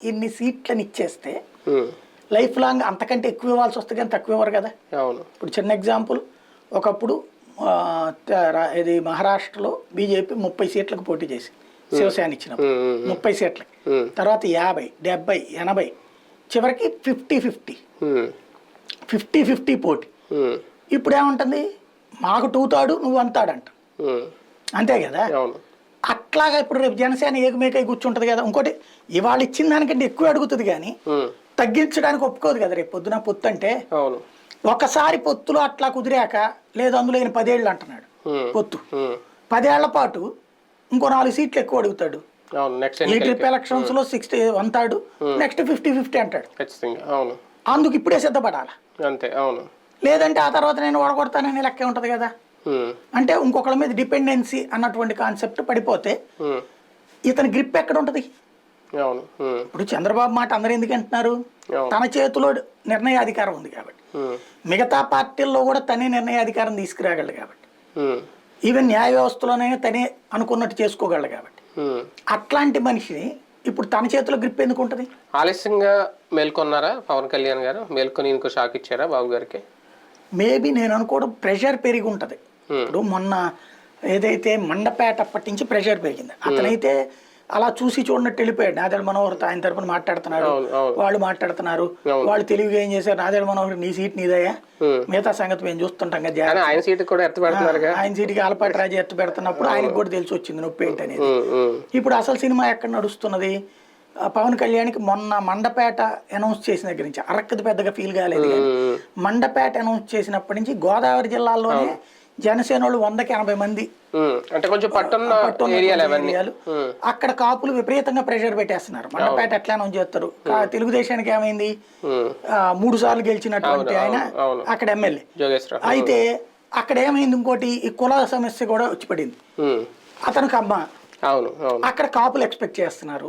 ఇన్ని సీట్లను ఇచ్చేస్తే లైఫ్ లాంగ్ అంతకంటే ఎక్కువ ఇవ్వాల్సి వస్తుంది కానీ తక్కువ ఇవ్వరు కదా. అవును. ఇప్పుడు చిన్న ఎగ్జాంపుల్ ఒకప్పుడు ఇది మహారాష్ట్రలో బీజేపీ ముప్పై సీట్లకు పోటీ చేసి శివసేన ఉమ్, ముప్పై సీట్లకి. తర్వాత యాభై డెబ్బై ఎనభై. చివరికి ఫిఫ్టీ ఫిఫ్టీ. ఫిఫ్టీ ఫిఫ్టీ పోటీ. ఇప్పుడు ఏముంటుంది? మాకు టూ తాడు నువ్వు అంతాడంట అంతే కదా? అట్లాగా ఇప్పుడు రేపు జనసేన ఏకమేకై కూర్చుంటుంది కదా. ఇంకోటి ఇవాళ ఇచ్చిన దానికంటే ఎక్కువ అడుగుతుంది కానీ తగ్గించడానికి ఒప్పుకోదు కదా రేపు పొద్దున పొత్తు అంటే ఒకసారి పొత్తులో అట్లా కుదిరాక లేదు అందులో ఈయన పదేళ్ళు అంటున్నాడు పొత్తు. పదేళ్ళ పాటు ఇంకో నాలుగు సీట్లు ఎక్కువ అడుగుతాడు. ఈ ట్రిప్ ఎలక్షన్స్లో సిక్స్టీ అంటాడు నెక్స్ట్ ఫిఫ్టీ ఫిఫ్టీ అంటాడు. అందుకు ఇప్పుడే సిద్ధపడాలి? అంతే అవును. లేదంటే ఆ తర్వాత నేను ఓడగొడతానని లెక్కే ఉంటుంది కదా. అంటే ఇంకొకళ్ళ మీద డిపెండెన్సీ అన్నటువంటి కాన్సెప్ట్ పడిపోతే ఇతని గ్రిప్ ఎక్కడ ఉంటుంది ఇప్పుడు చంద్రబాబు మాట అందరూ ఎందుకు అంటున్నారు. తన చేతిలో నిర్ణయాధికారం ఉంది కాబట్టి. మిగతా పార్టీల్లో కూడా తనే నిర్ణయాధికారం తీసుకురాగలడు కాబట్టి. ఈవెన్ న్యాయ వ్యవస్థలోనైనా తనే అనుకున్నట్టు చేసుకోగలడు కాబట్టి. అట్లాంటి మనిషిని ఇప్పుడు తన చేతిలో గ్రిప్ ఎందుకు ఉంటుంది? ఆలస్యంగా మేల్కొన్నారా పవన్ కళ్యాణ్ గారు? మేల్కొని ఇంకో షాక్ ఇచ్చారా బాబు గారికి? మేబీ నేను అనుకోవడం ప్రెషర్ పెరిగి ఉంటుంది. ఇప్పుడు మొన్న ఏదైతే మండపేట అప్పటి నుంచి ప్రెషర్ పెరిగింది. అతనైతే అలా చూసి చూడనట్టు వెళ్ళిపోయాడు. నాదెళ్ళ మనోహర్ ఆయన తరపున మాట్లాడుతున్నాడు వాళ్ళు మాట్లాడుతున్నారు. వాళ్ళు తెలివిగా ఏం చేశారు? నాదెళ్ళ మనోహర్ నీ సీట్ నీదయ్యా? ఉమ్. మిగతా సంగతి మేము చూస్తుంటాం కదా ఆయన సీట్ కూడా ఎత్త ఆయన సీటుకి ఆలపాటి రాజు ఎత్తు పెడుతున్నప్పుడు ఆయనకు కూడా తెలిసి వచ్చింది నొప్పి ఏంటి అనేది ఇప్పుడు అసలు సినిమా ఎక్కడ నడుస్తున్నది? పవన్ కళ్యాణ్కి మొన్న మండపేట అనౌన్స్ చేసిన దగ్గర నుంచి. అరక్కది పెద్దగా ఫీల్ కాలేదు మండపేట అనౌన్స్ చేసినప్పటి నుంచి గోదావరి జిల్లాలోనే జనసేన వాళ్ళు వందకి ఎనభై మంది. అంటే కొంచెం పట్టున్న ఏరియాలు అక్కడ కాపులు విపరీతంగా ప్రెషర్ పెట్టేస్తున్నారు. మండపేట ఎట్లా అనౌన్స్ చేస్తారు? తెలుగుదేశానికి ఏమైంది? మూడు సార్లు గెలిచినటువంటి ఆయన. అక్కడ ఎమ్మెల్యే. అయితే అక్కడ ఏమైంది ఇంకోటి? ఈ కుల సమస్య కూడా వచ్చి పడింది అతనికి అమ్మ. అక్కడ కాపులు ఎక్స్పెక్ట్ చేస్తున్నారు.